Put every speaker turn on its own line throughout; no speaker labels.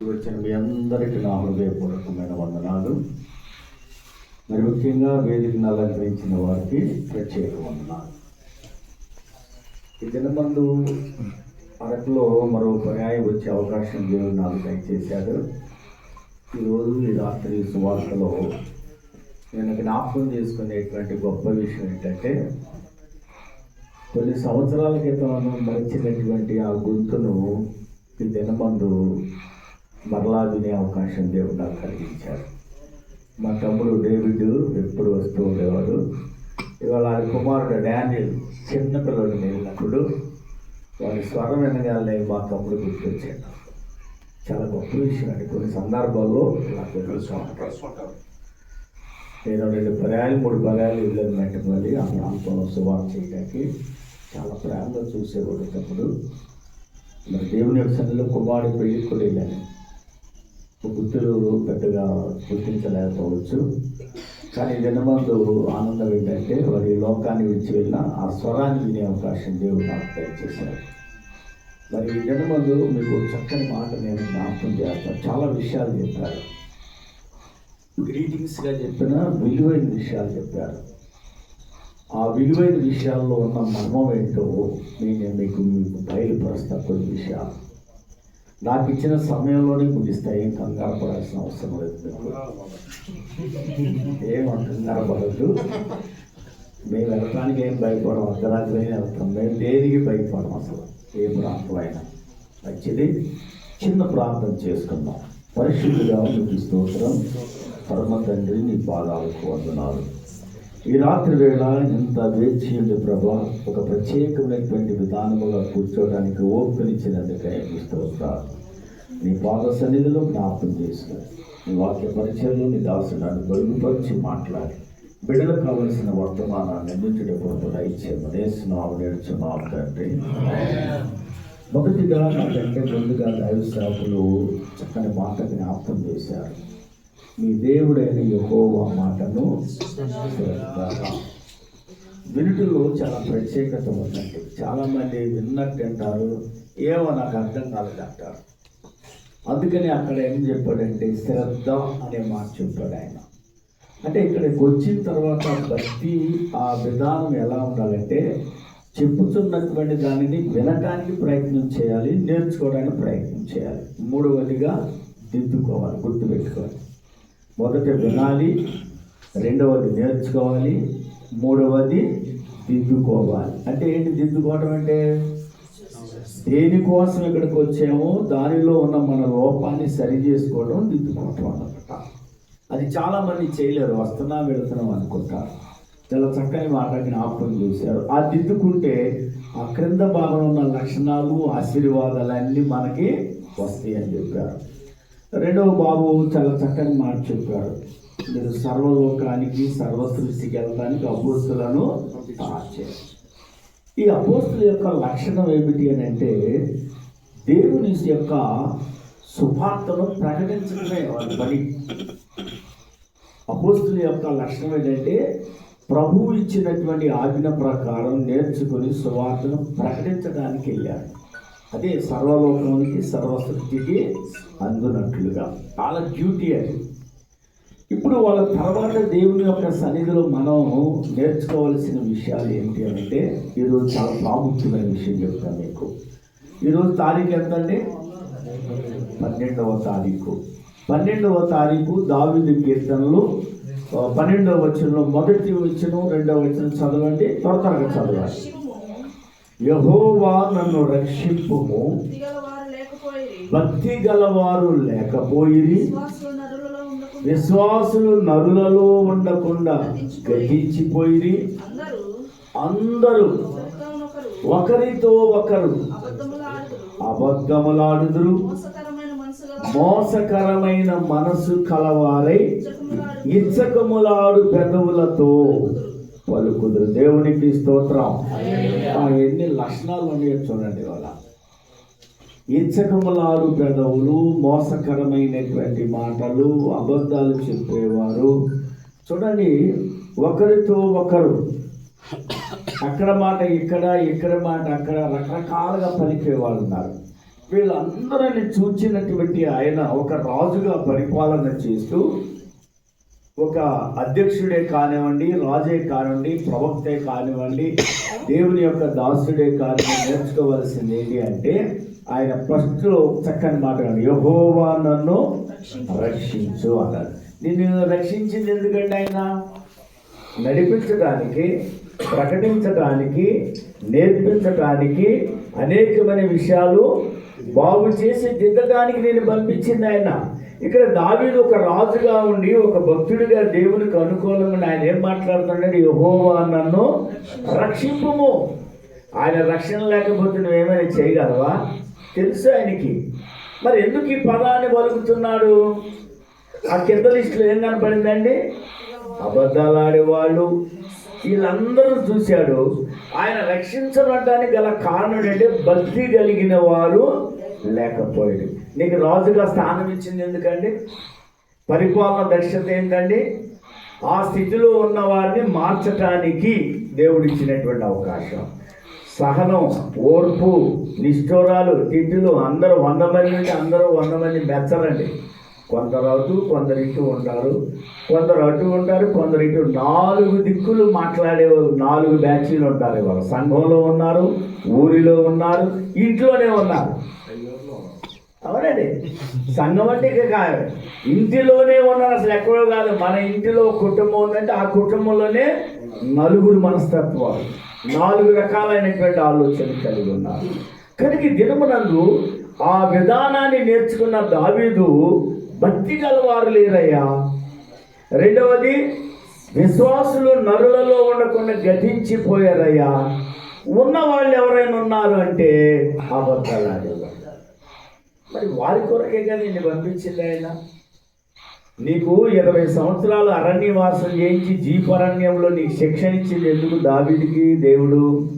వచ్చిన మీ అందరికీ నా హృదయపూర్వకమైన వందనాలు. మరి ముఖ్యంగా వేదికను అలంకరించిన వారికి ప్రత్యేక వందనాలు. ఈ దినమందు అరకులో మరో పర్యాయం వచ్చే అవకాశం దేవుడు నాకు దయచేశాడు. ఈరోజు ఈ రాత్రి సువార్తలో నేను జ్ఞాపకం చేసుకునేటువంటి గొప్ప విషయం ఏంటంటే కొన్ని సంవత్సరాల క్రితం మరిచినటువంటి ఆ గుర్తును ఈ దినమందు మరలా వినే అవకాశం దేవుడు నాకు కలిగించారు మా తమ్ముడు డేవిడ్ ఎప్పుడు వస్తూ ఉండేవాడు. ఇవాళ ఆయన కుమారుడు డానియల్ చిన్న పిల్లడు వెళ్ళినప్పుడు వాడి స్వరం వినగానే మా తమ్ముడు గుర్తొచ్చాడు. చాలా గొప్ప విషయం అండి. కొన్ని సందర్భాల్లో నాకు తెలుస్తూ నేను రెండు పర్యాలు మూడు పర్యాలు వెళ్ళాను వెంటబడి ఆ ప్రాంతంలో సువార్త చేయడానికి చాలా ప్రేమగా చూసేవాడు తప్పుడు మరి దేవుని యొక్క సన్నిలో కుమారుడు పెళ్ళి కూడా వెళ్ళాను గుర్తులు పెద్దగా గుర్తించలేకపోవచ్చు. కానీ జనమందు ఆనందం ఏంటంటే వారి లోకాన్ని విడిచి వెళ్ళిన ఆ స్వరాన్ని వినే అవకాశం దేవుడు నాకు దయచేశారు మరి జనమందు మీకు చక్కని మాట నేను జ్ఞాపకం చేస్తాను. చాలా విషయాలు చెప్పారు. గ్రీటింగ్స్గా చెప్పిన విలువైన విషయాలు చెప్పారు. ఆ విలువైన విషయాల్లో ఉన్న మర్మం ఏంటో నేను మీకు మీకు బయలుపరుస్తా కొన్ని విషయాలు. నాకు ఇచ్చిన సమయంలోనే ముగిస్తాయి ఏం కంగారు పడాల్సిన అవసరం లేదు మీకు. ఏం కంగారు పడద్దు. మేము వెళ్ళటానికి ఏం భయపడం అర్ధరాత్రి వెళ్తాం. మేము దేనికి భయపడం అసలు? ఏ ప్రాంతమైనా అయినా. మంచిది. చిన్న ప్రార్థన చేసుకుందాం. పరిశుద్ధిగా మీకు స్తోత్రం. పరమ తండ్రి నీ పాదాలకు వందనాలు ఈ రాత్రి వేళ ఇంత వేచి ప్రభా ఒక ప్రత్యేకమైనటువంటి విధానముగా కూర్చోవడానికి ఓపికనిచ్చినందుకే మీ నీ పాద సన్నిధిలో జ్ఞాపకం చేసిన నీ వాక్య పరిచయంలో నీ దాసులను బరుగుపరిచి మాట్లాడి. బిడ్డలకు కావలసిన వర్తమానాన్ని అందించడే కొరకు దయచేయమని నేస్తున్నావు నేర్చున్నావు తండ్రి. మొదటిగా నాకంటే ముందుగా దైవ సేవకులు చక్కని మాట జ్ఞాపకం చేశారు. మీ దేవుడైన యహోవా మాటను వినుటలో చాలా ప్రత్యేకత ఉందండి. చాలామంది విన్నట్టు అంటారు ఏమో నాకు అర్థం కాలేదు అంటారు. అందుకని అక్కడ ఏం చెప్పాడంటే శ్రద్ధ అనే మాట చెప్పాడు ఆయన. అంటే ఇక్కడికి వచ్చిన తర్వాత భక్తి ఆ విధానం ఎలా ఉండాలంటే చెప్పుతున్నటువంటి దానిని వినటానికి ప్రయత్నం చేయాలి నేర్చుకోవడానికి ప్రయత్నం చేయాలి. మూడవదిగా దిద్దుకోవాలి గుర్తుపెట్టుకోవాలి. మొదట వినాలి రెండవది నేర్చుకోవాలి మూడవది దిద్దుకోవాలి. అంటే ఏంటి దిద్దుకోవటం అంటే? దేనికోసం ఇక్కడికి వచ్చామో దానిలో ఉన్న మన లోపాన్ని సరి చేసుకోవడం దిద్దుకోవటం అన్నమాట. అది చాలా మంది చేయలేరు వస్తున్నా వెళుతున్నాం అనుకుంటారు. చాలా చక్కని మాట జ్ఞాపకం చేశారు. ఆ దిద్దుకుంటే ఆ క్రింద భాగంలో ఉన్న లక్షణాలు ఆశీర్వాదాలన్నీ మనకి వస్తాయి అని చెప్పారు. రెండవ బాబు చాలా చక్కని మాట చెప్పాడు. మీరు సర్వలోకానికి సర్వ సృష్టికి వెళ్ళడానికి అభూస్తులను తయారు ఈ అపోస్తుల యొక్క లక్షణం ఏమిటి అని అంటే దేవుని యొక్క శుభార్తను ప్రకటించడమే వాళ్ళ పని అపోస్తుల యొక్క లక్షణం ఏంటంటే ప్రభువు ఇచ్చినటువంటి ఆజ్ఞ ప్రకారం నేర్చుకుని సువార్తను ప్రకటించడానికి వెళ్ళారు. అదే సర్వలోకానికి సర్వసృష్టికి అందునట్లుగా. చాలా డ్యూటీ అది. ఇప్పుడు వాళ్ళ తర్వాత దేవుని యొక్క సన్నిధిలో మనం నేర్చుకోవాల్సిన విషయాలు ఏంటి అంటే ఈరోజు చాలా ప్రాముఖ్యమైన విషయం చెప్తాను మీకు. ఈరోజు తారీఖు ఎంతండి? పన్నెండవ తారీఖు. పన్నెండవ తారీఖు దావిది కీర్తనలు. పన్నెండవ వచనంలో మొదటి వచనం రెండవ వచనం చదవండి త్వర త్వరగా చదవాలి. యహోవా నన్ను రక్షింపుము.
లేకపోయిరి.
భక్తి గలవారు లేకపోయిరి.
విశ్వాసులు నరులలో ఉండకుండా.
గతించిపోయిరి.
అందరూ
ఒకరితో ఒకరు
అబద్ధములాడుదురు. మోసకరమైన
మనసు కలవారై
ఇచ్చకములాడు
పెదవులతో పలుకుదురు. దేవునికి స్తోత్రం. ఆ ఎన్ని లక్షణాలు ఉన్నాయో చూడండి వాళ్ళ ఇచ్చకములాడు పెదవులు మోసకరమైనటువంటి మాటలు అబద్ధాలు చెప్పేవారు. చూడండి ఒకరితో ఒకరు అక్కడ మాట ఇక్కడ ఇక్కడ మాట అక్కడ రకరకాలుగా పలికే వాళ్ళు ఉన్నారు. వీళ్ళందరిని చూచినటువంటి ఆయన ఒక రాజుగా పరిపాలన చేస్తూ ఒక అధ్యక్షుడే కానివ్వండి రాజే కానివ్వండి ప్రవక్తే కానివ్వండి దేవుని యొక్క దాసుడే కానివ్వండి నేర్చుకోవాల్సింది ఏంటి అంటే ఆయన ఫస్ట్ చక్కని మాట యహోవా నన్ను రక్షించు అన్నాడు నిన్ను రక్షించింది ఎందుకంటే ఆయన? నడిపించడానికి ప్రకటించడానికి నేర్పించడానికి అనేకమైన విషయాలు బాగు చేసి దిద్దడానికి నేను పంపించింది ఆయన. ఇక్కడ దావీదు ఒక రాజుగా ఉండి ఒక భక్తుడిగా దేవునికి అనుకూలంగా ఆయన ఏం మాట్లాడుతున్నాడు? యహోవా నన్ను రక్షింపము. ఆయన రక్షణ లేకపోతే నువ్వేమైనా చేయగలవా? తెలుసు ఆయనకి. మరి ఎందుకు ఈ పదాన్ని పలుకుతున్నాడు ఆ కింద లిస్టులో ఏం కనపడిందండి? అబద్ధాలు ఆడేవాళ్ళు. వీళ్ళందరూ చూశాడు ఆయన రక్షించబడడానికి గల కారణం ఏంటంటే భక్తి కలిగిన వారు లేకపోయాడు నీకు రాజుగా స్థానం ఇచ్చింది ఎందుకండి? పరిపాలన దక్షత ఏంటండి? ఆ స్థితిలో ఉన్న వారిని మార్చటానికి దేవుడు ఇచ్చినటువంటి అవకాశం. సహనం ఓర్పు నిష్ఠోరాలు తిట్టులు అందరూ వంద మంది నుండి అందరూ వంద మంది మెచ్చరండి. కొందరు అటు కొందరు ఇటు ఉంటారు. కొందరు అటు ఉంటారు కొందరు ఇటు నాలుగు దిక్కులు మాట్లాడే నాలుగు బ్యాచ్లు ఉంటారు ఇవాళ. సంఘంలో ఉన్నారు ఊరిలో ఉన్నారు ఇంట్లోనే ఉన్నారు. అవునండి. సంఘం అంటే ఇక కాదు. ఇంటిలోనే ఉన్నారు అసలు ఎక్కడో కాదు. మన ఇంటిలో కుటుంబం ఉందంటే ఆ కుటుంబంలోనే నలుగురు మనస్తత్వాలు నాలుగు రకాలైనటువంటి ఆలోచనలు కలిగి ఉన్నారు. కనుక దినమునందు ఆ విధానాన్ని నేర్చుకున్న దావీదు భక్తి గలవారు లేరయ్యా. రెండవది విశ్వాసులు నరులలో ఉండకుండా గతించిపోయారయ్యా. ఉన్న వాళ్ళు ఎవరైనా ఉన్నారు అంటే అబద్ధాలు మరి వారి కొరకే కదా నిన్ను పంపించింది ఆయన? నీకు ఇరవై సంవత్సరాలు అరణ్యవాసం చేయించి జీపరణ్యంలో నీకు శిక్షణ ఇచ్చింది ఎందుకు దావిడికి దేవుడు?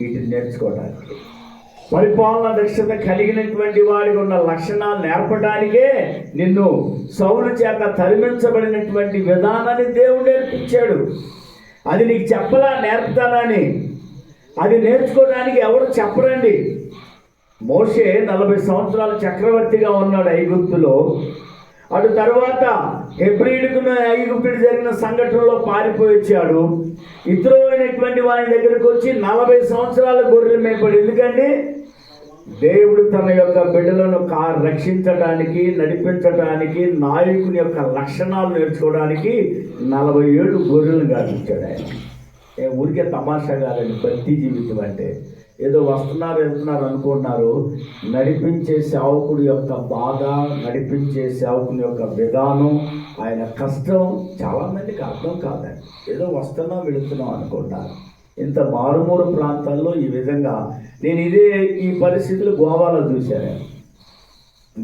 వీటిని నేర్చుకోవడానికి పరిపాలన దక్షత కలిగినటువంటి వాడికి ఉన్న లక్షణాలు నేర్పడానికే నిన్ను సౌలు చేత తరిమించబడినటువంటి విధానాన్ని దేవుడు నేర్పించాడు. అది నీకు చెప్పలా నేర్పుతానని. అది నేర్చుకోవడానికి ఎవరు చెప్పరండి. మోషే నలభై సంవత్సరాలు చక్రవర్తిగా ఉన్నాడు ఐగుప్తులో. అటు తర్వాత హెబ్రిడుకు ఐగుప్తుడు జరిగిన సంఘటనలో పారిపోయి వచ్చాడు. ఇతరులైనటువంటి వారి దగ్గరకు వచ్చి నలభై సంవత్సరాల గొర్రెలు మేపడు. ఎందుకండి దేవుడు తన యొక్క బిడ్డలను కా రక్షించడానికి నడిపించడానికి నాయకుని యొక్క లక్షణాలు నేర్చుకోవడానికి నలభై ఏళ్ళు గొర్రెలను గావించాడు ఆయన. ఊరికే తమాషా కాదండి ప్రతి జీవితం అంటే. ఏదో వస్తున్నారు వెళ్తున్నారు అనుకుంటున్నారు నడిపించే సేవకుడి యొక్క బాధ నడిపించే సేవకుని యొక్క విధానం ఆయన కష్టం చాలామందికి అర్థం కాదండి. ఏదో వస్తున్నాం వెళుతున్నాం అనుకుంటారు. ఇంత మారుమూల ప్రాంతాల్లో ఈ విధంగా నేను ఇదే ఈ పరిస్థితులు గోవాలో చూశాను.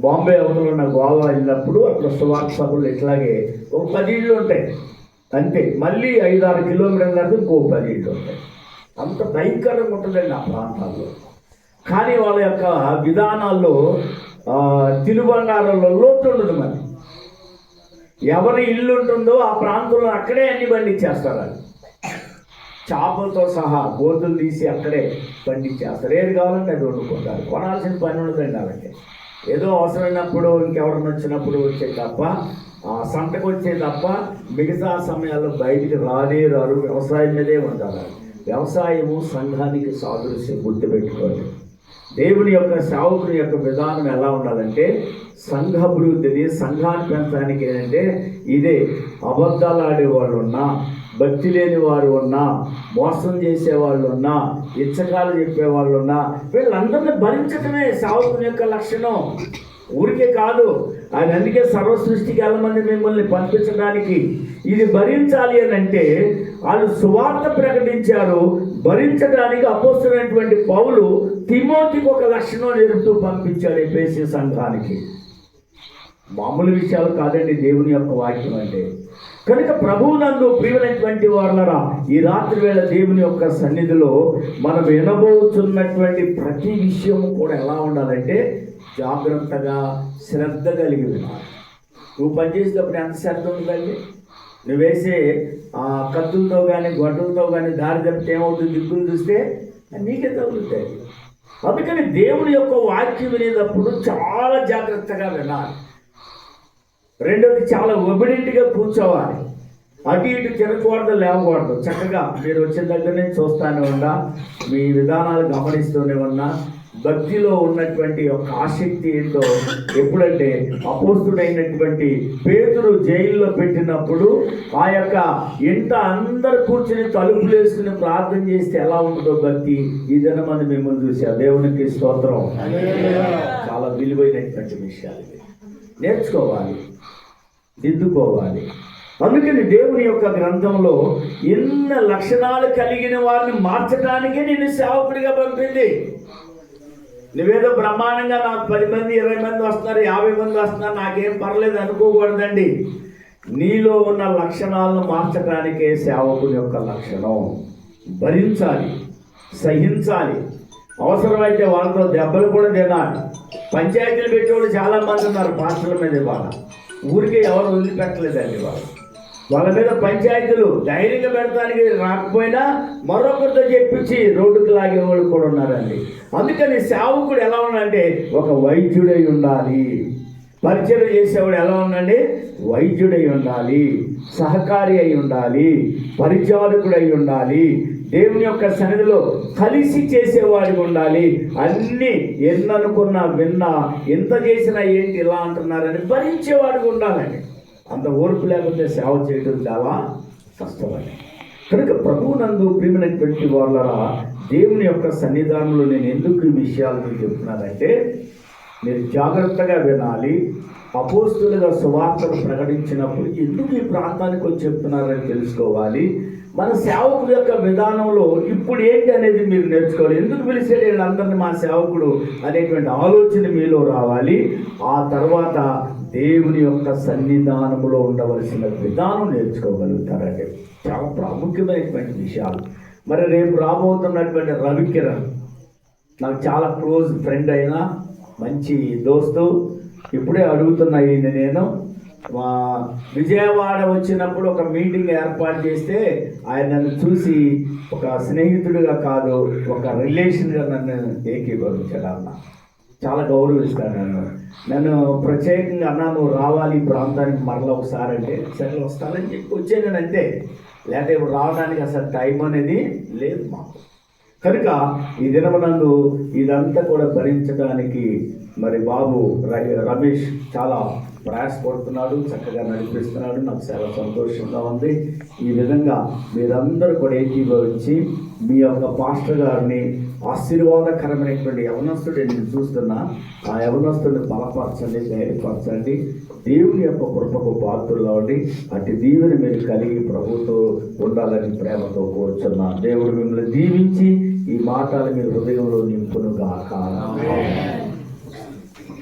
బాంబే అవతల ఉన్న గోవా వెళ్ళినప్పుడు అక్కడ సువార్త సభలు ఇట్లాగే ఒక పది ఇళ్ళు ఉంటాయి. అంతే. మళ్ళీ ఐదు ఆరు కిలోమీటర్లకి ఇంకో పది ఇళ్ళు ఉంటాయి. అంత భయంకరంగా ఉంటుందండి ఆ ప్రాంతాల్లో. కానీ వాళ్ళ యొక్క విధానాల్లో ఆ, లోటు ఉండదు మరి. ఎవరి ఇల్లు ఉంటుందో ఆ ప్రాంతంలో అక్కడే అన్ని పండించేస్తారు అది చేపలతో సహా గోతులు తీసి అక్కడే పండించేస్తారు. ఏది కావాలంటే అది వండుకుంటారు. కొనాల్సిన పని ఉండదండి వాళ్ళకి. ఏదో అవసరమైనప్పుడు ఇంకెవరిని వచ్చినప్పుడు వచ్చే తప్ప ఆ సంతకు వచ్చే తప్ప మిగతా సమయాల్లో బయటికి రానే రారు వ్యవసాయం మీదే ఉంటారు వ్యవసాయము సంఘానికి సాదృశ్యం గుర్తుపెట్టుకోవాలి దేవుని యొక్క సేవకుని యొక్క విధానం ఎలా ఉండాలంటే సంఘాభివృద్ధిని సంఘాన్ని పెంచడానికి ఏంటంటే ఇదే అబద్ధాలు ఆడేవాళ్ళు ఉన్నా భక్తి లేని వారు ఉన్నా మోసం చేసేవాళ్ళు ఉన్నా ఇచ్చకాలు చెప్పేవాళ్ళు ఉన్నా వీళ్ళందరినీ భరించటమే సేవకుని యొక్క లక్షణం. ఊరికే కాదు ఆయన అందుకే సర్వ సృష్టికి వెళ్ళమని మిమ్మల్ని పంపించడానికి ఇది భరించాలి అని అంటే వాళ్ళు సువార్త ప్రకటించారు భరించడానికి అపోస్తున్నటువంటి పౌలు తిమోతికి ఒక లక్షణం నేర్పుతూ పంపించాడు ఎపేసి సంఘానికి. మామూలు విషయాలు కాదండి దేవుని యొక్క వాక్యం అంటే. కనుక ప్రభువునందు ప్రియులైనటువంటి వారులరా ఈ రాత్రి వేళ దేవుని యొక్క సన్నిధిలో మనం వినబోతున్నటువంటి ప్రతి విషయం కూడా ఎలా ఉండాలంటే జాగ్రత్తగా శ్రద్ధ కలిగి వినాలి నువ్వు పనిచేసేటప్పుడు ఎంత శ్రద్ధ ఉందండి నువ్వు వేసే కత్తులతో కానీ గొడ్డలతో కానీ దారి తప్పితే ఏమవుతుంది? దిక్కులు చూస్తే నీకే తగులుతాయి. అందుకని దేవుని యొక్క వాక్యం వినేటప్పుడు చాలా జాగ్రత్తగా వినాలి. రెండోది చాలా ఒబిడింటిగా కూర్చోవాలి. అటు ఇటు తినకూడదు లేవకూడదు. చక్కగా మీరు వచ్చిన దగ్గర నేను చూస్తానే ఉన్నా మీ విధానాలు గమనిస్తూనే ఉన్నా భక్తిలో ఉన్నటువంటి ఒక ఆసక్తి ఏంటో ఎప్పుడంటే అపోస్తుడైనటువంటి పేతురు జైల్లో పెట్టినప్పుడు ఆ యొక్క ఇంత అందరు కూర్చుని తలుపులు వేసుకుని ప్రార్థన చేస్తే ఎలా ఉంటుందో భక్తి ఈ దినమంది మిమ్మల్ని చూసా దేవునికి స్తోత్రం. చాలా విలువైనటువంటి విషయాలు ఇవి. నేర్చుకోవాలి దిద్దుకోవాలి. అందుకని దేవుని యొక్క గ్రంథంలో ఎన్న లక్షణాలు కలిగిన వారిని మార్చడానికే నిన్ను సేవకుడిగా పంపింది. నువ్వేదో బ్రహ్మాండంగా నాకు పది మంది ఇరవై మంది వస్తున్నారు యాభై మంది వస్తున్నారు నాకేం పర్లేదు అనుకోకూడదండి. నీలో ఉన్న లక్షణాలను మార్చడానికే సేవకుని యొక్క లక్షణం. భరించాలి సహించాలి. అవసరమైతే వాళ్ళతో దెబ్బలు కూడా తినాలి. పంచాయతీలు పెట్టేవాళ్ళు చాలా మంది ఉన్నారు పాత్రల మీద ఇవాళ. ఊరికే ఎవరు వదిలిపెట్టలేదండి వాళ్ళు. వాళ్ళ మీద పంచాయతీలు ధైర్యంగా పెడతానికి రాకపోయినా మరొకరితో చెప్పించి రోడ్డుకు లాగేవాళ్ళు కూడా ఉన్నారండి. అందుకని సేవకుడు ఎలా ఉన్నాడంటే ఒక వైద్యుడై ఉండాలి. పరిచయం చేసేవాడు ఎలా ఉండండి? వైద్యుడై ఉండాలి. సహకారి అయి ఉండాలి. పరిచారకుడై ఉండాలి. దేవుని యొక్క సన్నిధిలో కలిసి చేసేవాడిగా ఉండాలి. అన్ని ఎన్ననుకున్నా విన్నా ఎంత చేసినా ఏంటి ఇలా అంటున్నారని భరించేవాడికి ఉండాలండి. అంత ఓర్పు లేకపోతే సేవ చేయడం చాలా కష్టమండి. కనుక ప్రభువునందు ప్రియమైనటువంటి వాళ్ళరా దేవుని యొక్క సన్నిధానంలో నేను ఎందుకు ఈ విషయాలు మీకు చెప్తున్నానంటే మీరు జాగ్రత్తగా వినాలి. అపోస్తులుగా సువార్తను ప్రకటించినప్పుడు ఎందుకు ఈ ప్రాంతానికి వచ్చి చెప్తున్నారని తెలుసుకోవాలి. మన సేవకుడు యొక్క విధానంలో ఇప్పుడు ఏంటి అనేది మీరు నేర్చుకోవాలి. ఎందుకు పిలిచాడు వీళ్ళందరినీ మా సేవకుడు అనేటువంటి ఆలోచన మీలో రావాలి. ఆ తర్వాత దేవుని యొక్క సన్నిధానంలో ఉండవలసిన విధానం నేర్చుకోగలుగుతారండి. చాలా ప్రాముఖ్యమైనటువంటి విషయాలు. మరి రేపు రాబోతున్నటువంటి రవికిరణ్ నాకు చాలా క్లోజ్ ఫ్రెండ్ అయినా మంచి దోస్తు ఇప్పుడే అడుగుతున్నా ఈయన నేను మా విజయవాడ వచ్చినప్పుడు ఒక మీటింగ్ ఏర్పాటు చేస్తే ఆయన నన్ను చూసి ఒక స్నేహితుడిగా కాదు ఒక రిలేషన్గా నన్ను ఏకీభవించాడు అన్న. చాలా గౌరవిస్తాను నన్ను నన్ను ప్రత్యేకంగా అన్నా నువ్వు రావాలి ఈ ప్రాంతానికి మరలా ఒకసారి అంటే సరే వస్తానని చెప్పి వచ్చాను అంతే. లేకపోతే ఇప్పుడు రావడానికి అసలు టైం అనేది లేదు మాకు. కనుక ఈ దినమనందు ఇదంతా కూడా భరించడానికి మరి బాబు రమేష్ చాలా ప్రయాసపడుతున్నాడు చక్కగా నడిపిస్తున్నాడు. నాకు చాలా సంతోషంగా ఉంది. ఈ విధంగా మీరందరూ కూడా ఏకీభవించి మీ యొక్క పాస్టర్ గారిని ఆశీర్వాదకరమైనటువంటి యవనస్తుడు నేను చూస్తున్నా. ఆ యవనస్తుడిని బలపరచండి ధైర్యపరచండి. దేవుని యొక్క కృపకు పాత్రలో ఉండి అటు దీవెని మీరు కలిగి ప్రభుతో ఉండాలని ప్రేమతో కోరుచున్నా. దేవుడు మిమ్మల్ని దీవించి ఈ మాటలు మీ హృదయంలో నింపును గాక